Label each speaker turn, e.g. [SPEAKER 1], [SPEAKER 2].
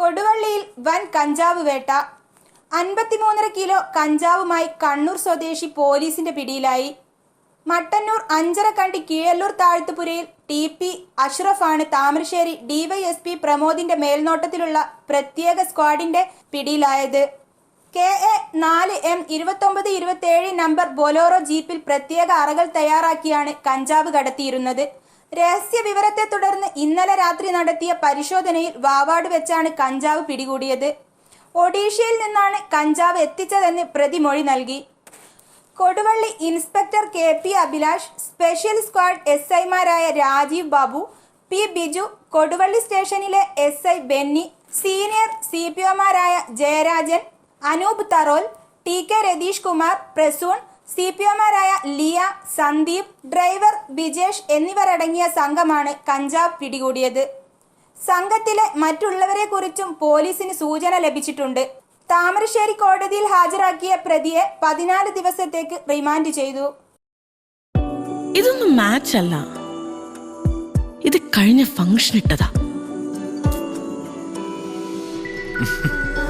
[SPEAKER 1] കൊടുവള്ളിയിൽ വൻ കഞ്ചാവ് വേട്ട. അൻപത്തിമൂന്നര കിലോ കഞ്ചാവുമായി കണ്ണൂർ സ്വദേശി പോലീസിന്റെ പിടിയിലായി. മട്ടന്നൂർ അഞ്ചരക്കണ്ടി കീഴല്ലൂർ താഴ്ത്തുപുരയിൽ T P അഷ്റഫാണ് Thamarassery D Y S P പ്രമോദിന്റെ മേൽനോട്ടത്തിലുള്ള പ്രത്യേക സ്ക്വാഡിന്റെ പിടിയിലായത്. കെ എ നാല് എം ഇരുപത്തൊമ്പത് ഇരുപത്തിയേഴ് നമ്പർ ബൊലോറോ ജീപ്പിൽ പ്രത്യേക അറകൾ തയ്യാറാക്കിയാണ് കഞ്ചാവ് കടത്തിയിരുന്നത്. രഹസ്യ വിവരത്തെ തുടർന്ന് ഇന്നലെ രാത്രി നടത്തിയ പരിശോധനയിൽ വാവാട് വെച്ചാണ് കഞ്ചാവ് പിടികൂടിയത്. ഒഡീഷയിൽ നിന്നാണ് കഞ്ചാവ് എത്തിച്ചതെന്ന് പ്രതിമൊഴി നൽകി. Koduvally inspector K P Abhilash special squad S ഐമാരായ രാജീവ് ബാബു പി ബിജു കൊടുവള്ളി സ്റ്റേഷനിലെ S I Benny senior C P ഒമാരായ Jayarajan Anoop Tharol T K Ratheesh Kumar Prasoon C P ഒമാരായ Liya Sandeep driver Bijesh എന്നിവരടങ്ങിയ സംഘമാണ് കഞ്ചാവ് പിടികൂടിയത്. സംഘത്തിലെ മറ്റുള്ളവരെ കുറിച്ചും പോലീസിന് സൂചന ലഭിച്ചിട്ടുണ്ട്. താമരശ്ശേരി കോടതിയിൽ ഹാജരാക്കിയ പ്രതിയെ പതിനാല് ദിവസത്തേക്ക് റിമാൻഡ് ചെയ്തു.
[SPEAKER 2] ഇതൊന്നും മാച്ച് അല്ല. ഇത് കഴിഞ്ഞ ഫംഗ്ഷൻ ഇട്ടതാ.